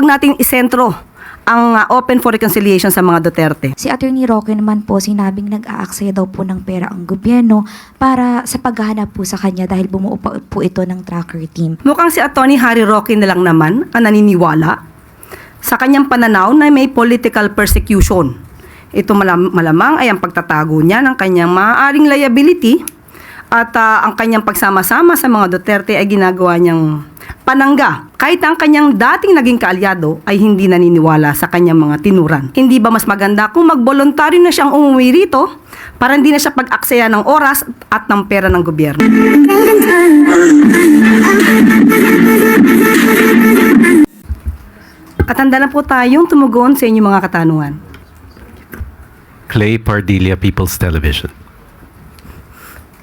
Huwag nating isentro ang uh, open for reconciliation sa mga Duterte. Si Attorney Roque naman po sinabing nag-aaksaya daw po ng pera ang gobyerno para sa paghahanap po sa kanya dahil bumuo pa po ito ng tracker team. Mukhang si Atty. Harry Roque na lang naman ang naniniwala sa kanyang pananaw na may political persecution. Ito malam- malamang ay ang pagtatago niya ng kanyang maaaring liability at ah, ang kanyang pagsama-sama sa mga Duterte ay ginagawa niyang panangga. Kahit ang kanyang dating naging kaalyado ay hindi naniniwala sa kanyang mga tinuran. Hindi ba mas maganda kung magboluntaryo na siyang umuwi rito para hindi na siya pag-aksaya ng oras at ng pera ng gobyerno? At handa na po tayong tumugon sa inyong mga katanungan. Clay Pardilla People's Television.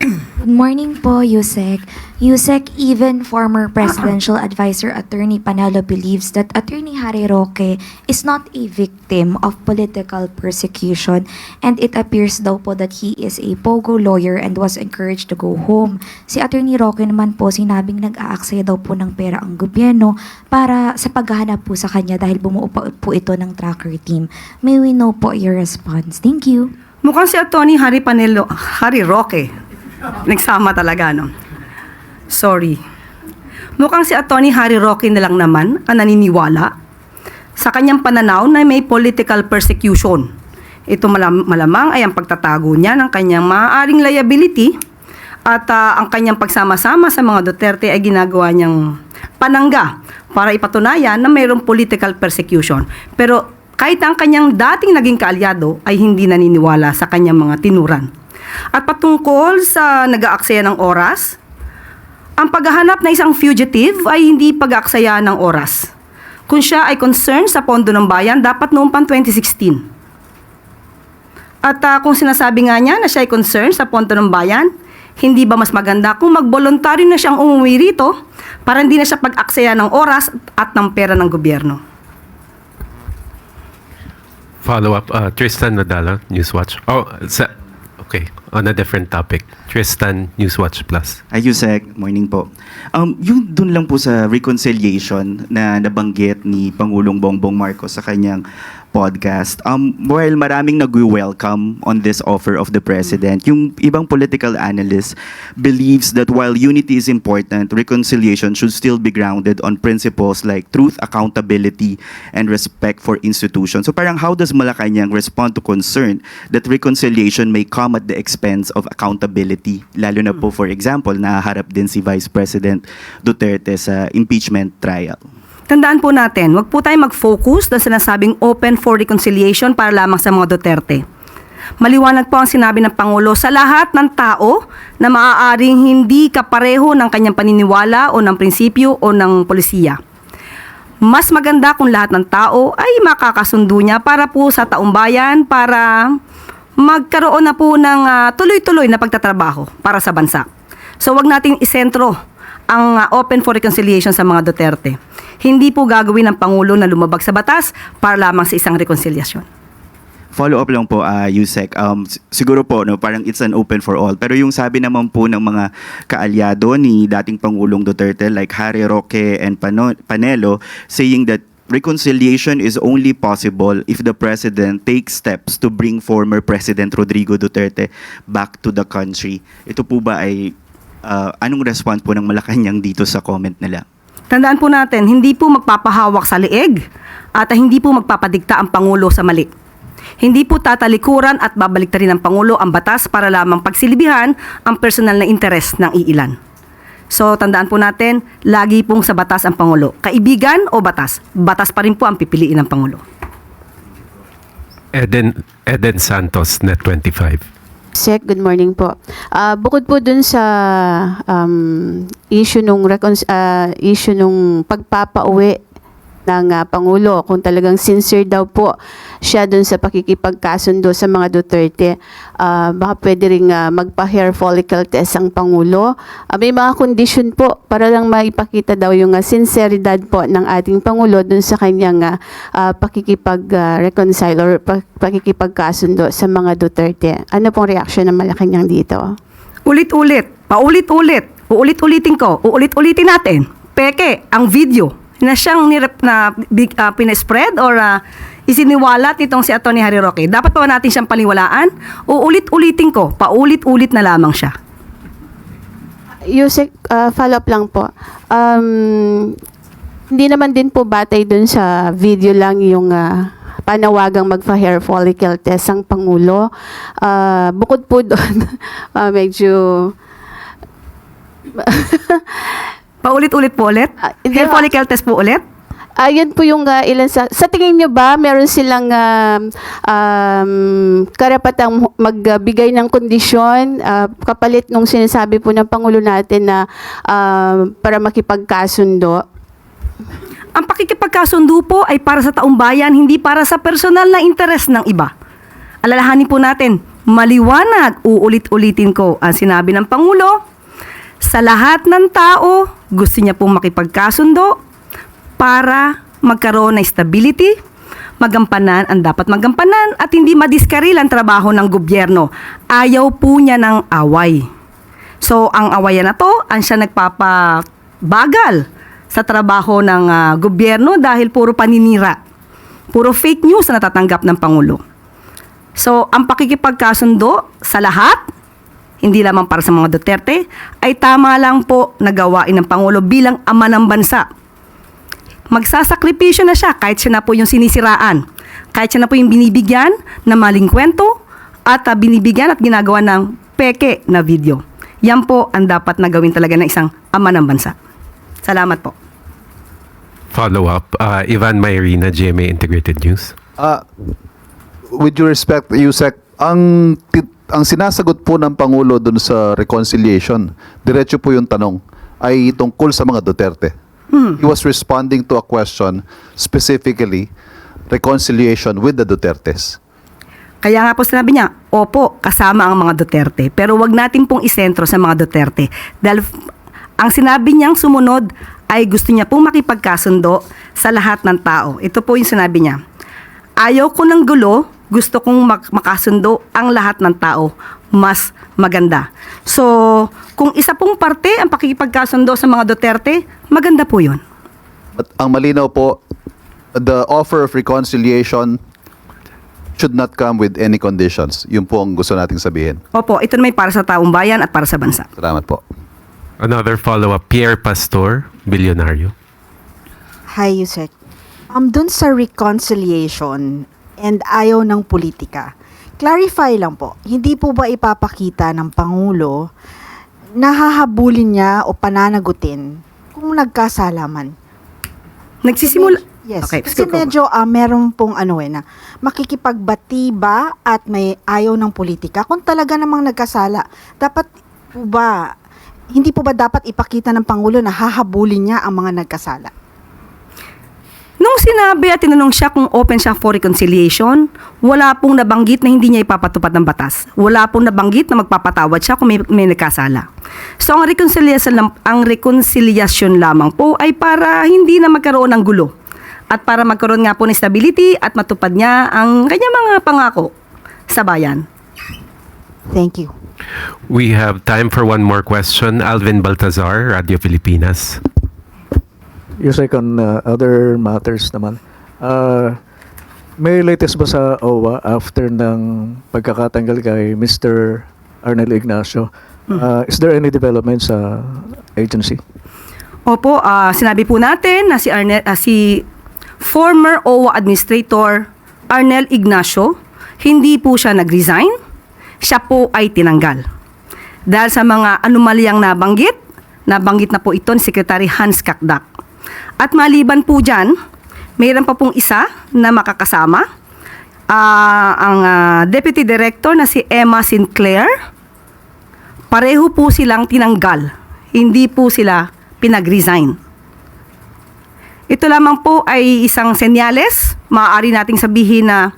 Good morning po, Yusek. Yusek, even former presidential advisor Attorney Panelo believes that Attorney Harry Roque is not a victim of political persecution and it appears daw po that he is a pogo lawyer and was encouraged to go home. Si Attorney Roque naman po sinabing nag-aaksaya daw po ng pera ang gobyerno para sa paghahanap po sa kanya dahil bumuo po ito ng tracker team. May we know po your response. Thank you. Mukhang si Atty. Harry Panelo, Harry Roque. Nagsama talaga, no? Sorry. Mukhang si Atty. Harry Roque na lang naman ang naniniwala sa kanyang pananaw na may political persecution. Ito malam- malamang ay ang pagtatago niya ng kanyang maaaring liability at ah, ang kanyang pagsama-sama sa mga Duterte ay ginagawa niyang panangga para ipatunayan na mayroong political persecution. Pero kahit ang kanyang dating naging kaalyado ay hindi naniniwala sa kanyang mga tinuran. At patungkol sa nag-aaksaya ng oras, ang paghahanap na isang fugitive ay hindi pag-aaksaya ng oras. Kung siya ay concerned sa pondo ng bayan, dapat noong pang 2016. At ah, kung sinasabi nga niya na siya ay concerned sa pondo ng bayan, hindi ba mas maganda kung magboluntaryo na siyang umuwi rito para hindi na siya pag-aksaya ng oras at ng pera ng gobyerno? Follow up, uh, Tristan Nadala, Newswatch. Oh, sa, okay, on a different topic. Tristan, Newswatch Plus. Ay, Yusek, morning po. Um, yung dun lang po sa reconciliation na nabanggit ni Pangulong Bongbong Marcos sa kanyang podcast, um, while maraming nag-welcome on this offer of the President, yung ibang political analysts believes that while unity is important, reconciliation should still be grounded on principles like truth, accountability, and respect for institutions. So parang how does Malacanang respond to concern that reconciliation may come at the expense of accountability? Lalo na po, for example, naharap din si Vice President Duterte sa impeachment trial. Tandaan po natin, wag po tayo mag-focus na sinasabing open for reconciliation para lamang sa mga Duterte. Maliwanag po ang sinabi ng Pangulo sa lahat ng tao na maaaring hindi kapareho ng kanyang paniniwala o ng prinsipyo o ng polisiya. Mas maganda kung lahat ng tao ay makakasundo niya para po sa taumbayan, para magkaroon na po ng ah, tuloy-tuloy na pagtatrabaho para sa bansa. So wag nating isentro ang ah, open for reconciliation sa mga Duterte. Hindi po gagawin ng Pangulo na lumabag sa batas para lamang sa isang rekonsilyasyon. Follow up lang po, uh, Yusek. Um, siguro po, no, parang it's an open for all. Pero yung sabi naman po ng mga kaalyado ni dating Pangulong Duterte like Harry Roque and Pano- Panelo saying that reconciliation is only possible if the President takes steps to bring former President Rodrigo Duterte back to the country. Ito po ba ay uh, anong response po ng Malacanang dito sa comment nila? Tandaan po natin, hindi po magpapahawak sa leeg at hindi po magpapadikta ang Pangulo sa mali. Hindi po tatalikuran at babaliktarin ng Pangulo ang batas para lamang pagsilibihan ang personal na interes ng iilan. So, tandaan po natin, lagi pong sa batas ang Pangulo. Kaibigan o batas? Batas pa rin po ang pipiliin ng Pangulo. Eden, Eden Santos, Net25. Sec, good morning po. Ah, bukod po dun sa um, issue nung recon- ah, issue nung pagpapauwi ng ah, Pangulo, kung talagang sincere daw po siya dun sa pakikipagkasundo sa mga Duterte, ah, baka pwede rin ah, magpa-hair follicle test ang Pangulo. Ah, may mga condition po para lang maipakita daw yung ah, sinceridad po ng ating Pangulo dun sa kanyang ah, ah, pakikipag-reconcile or pa- pakikipagkasundo sa mga Duterte. Ano pong reaksyon ng Malacanang dito? Ulit-ulit, paulit-ulit, uulit-ulitin ko, uulit-ulitin natin. Peke, ang video. Na siyang nirep, na big, ah, pinespread or ah, isiniwalat nitong si Atty. Harry Roque? Dapat pa natin siyang paniwalaan? O ulit-ulitin ko, paulit-ulit na lamang siya? Yusek, uh, follow up lang po. Um, hindi naman din po batay dun sa video lang yung ah, panawagang magpa-hair follicle test ang Pangulo. Ah, bukod po doon, ah, medyo Paulit-ulit po ulit? Ah, hindi, Hair follicle test po ulit? Ayun po yung ah, ilan sa... Sa tingin nyo ba, meron silang um, um, karapatang magbigay ng kondisyon ah, kapalit nung sinasabi po ng Pangulo natin na ah, para makipagkasundo? Ang pakikipagkasundo po ay para sa taong bayan, hindi para sa personal na interes ng iba. Alalahanin po natin, maliwanag, uulit-ulitin ko ang sinabi ng Pangulo, sa lahat ng tao, gusto niya pong makipagkasundo para magkaroon ng stability, magampanan ang dapat magampanan at hindi madiskaril ang trabaho ng gobyerno. Ayaw po niya ng away. So, ang awayan na to, ang siya nagpapabagal sa trabaho ng ah, gobyerno dahil puro paninira. Puro fake news na natatanggap ng Pangulo. So, ang pakikipagkasundo sa lahat, hindi lamang para sa mga Duterte, ay tama lang po na gawain ng Pangulo bilang ama ng bansa. Magsasakripisyo na siya kahit siya na po yung sinisiraan. Kahit siya na po yung binibigyan ng maling kwento at ah, binibigyan at ginagawa ng peke na video. Yan po ang dapat na gawin talaga ng isang ama ng bansa. Salamat po. Follow up, uh, Ivan Mayrina, GMA Integrated News. Ah, with due respect, Yusek, ang tit- ang sinasagot po ng Pangulo dun sa reconciliation, diretso po yung tanong, ay tungkol sa mga Duterte. He was responding to a question specifically reconciliation with the Dutertes. Kaya nga po sinabi niya, opo, kasama ang mga Duterte. Pero wag natin pong isentro sa mga Duterte. Dahil ang sinabi niyang sumunod ay gusto niya pong makipagkasundo sa lahat ng tao. Ito po yung sinabi niya. Ayaw ko ng gulo, gusto kong mak- makasundo ang lahat ng tao. Mas maganda. So, kung isa pong parte ang pakikipagkasundo sa mga Duterte, maganda po yun. At ang malinaw po, the offer of reconciliation should not come with any conditions. Yun po ang gusto nating sabihin. Opo, ito naman para sa taong bayan at para sa bansa. Salamat po. Another follow up, Pierre Pastor, Bilyonaryo. Hi, Yusek. Um, dun sa reconciliation and ayaw ng politika, clarify lang po, hindi po ba ipapakita ng Pangulo na hahabulin niya o pananagutin kung nagkasalaman? Nagsisimula... Yes. Okay, Kasi medyo ah, meron pong ano eh na makikipagbati ba at may ayaw ng politika kung talaga namang nagkasala. Dapat po ba, hindi po ba dapat ipakita ng Pangulo na hahabulin niya ang mga nagkasala? Nung sinabi at tinanong siya kung open siya for reconciliation, wala pong nabanggit na hindi niya ipapatupad ng batas. Wala pong nabanggit na magpapatawad siya kung may, may nagkasala. So ang reconciliation, lam- ang reconciliation lamang po ay para hindi na magkaroon ng gulo. At para magkaroon nga po ng stability at matupad niya ang kanyang mga pangako sa bayan. Thank you. We have time for one more question. Alvin Baltazar, Radio Pilipinas. Yusek, on uh, other matters naman, uh, may latest ba sa OWA after ng pagkakatanggal kay Mr. Arnel Ignacio? Uh, is there any development sa agency? Opo, ah, sinabi po natin na si Arnel, ah, si former OWA Administrator Arnel Ignacio, hindi po siya nag-resign, siya po ay tinanggal. Dahil sa mga anomalyang nabanggit, nabanggit na po ito ni Secretary Hans Kakdak. At maliban po dyan, mayroon pa pong isa na makakasama, Ah, ang ah, Deputy Director na si Emma Sinclair, pareho po silang tinanggal. Hindi po sila pinag-resign. Ito lamang po ay isang senyales. Maaari nating sabihin na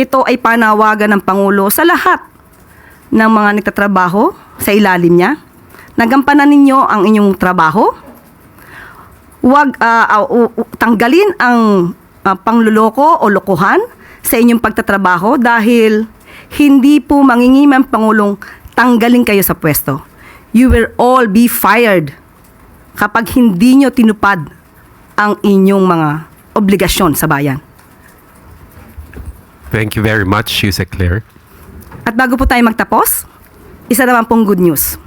ito ay panawagan ng Pangulo sa lahat ng mga nagtatrabaho sa ilalim niya. Nagampanan ninyo ang inyong trabaho. Huwag ah, ah, u- u- tanggalin ang ah, pangluloko o lokohan sa inyong pagtatrabaho dahil hindi po mangingim ang Pangulong tanggalin kayo sa pwesto. You will all be fired kapag hindi nyo tinupad ang inyong mga obligasyon sa bayan. Thank you very much, Yusek Claire. At bago po tayo magtapos, isa naman pong good news.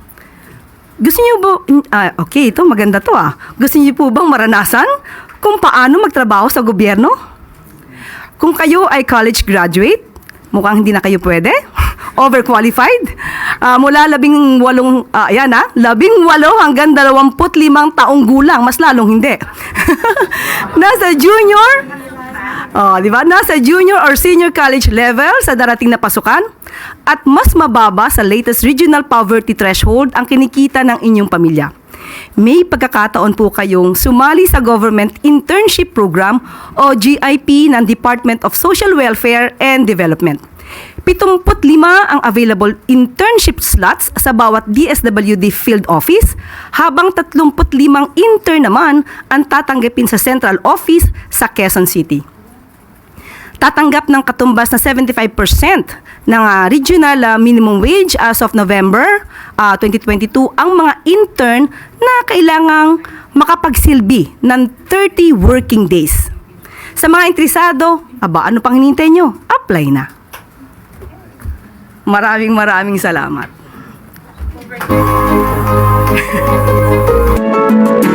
Gusto niyo po, ah, okay, ito maganda to ah. Gusto niyo po bang maranasan kung paano magtrabaho sa gobyerno? Kung kayo ay college graduate, mukhang hindi na kayo pwede. Overqualified. Ah, mula labing walong, ah, ayan ah, labing walo hanggang dalawamput limang taong gulang, mas lalong hindi. Nasa junior, Oh, di ba? Nasa junior or senior college level sa darating na pasukan at mas mababa sa latest regional poverty threshold ang kinikita ng inyong pamilya. May pagkakataon po kayong sumali sa Government Internship Program o GIP ng Department of Social Welfare and Development. 75 ang available internship slots sa bawat DSWD field office, habang 35 intern naman ang tatanggapin sa central office sa Quezon City tatanggap ng katumbas na 75% ng ah, regional ah, minimum wage as of November ah, 2022 ang mga intern na kailangang makapagsilbi ng 30 working days. Sa mga interesado, aba ano pang hinintay nyo? Apply na. Maraming maraming salamat.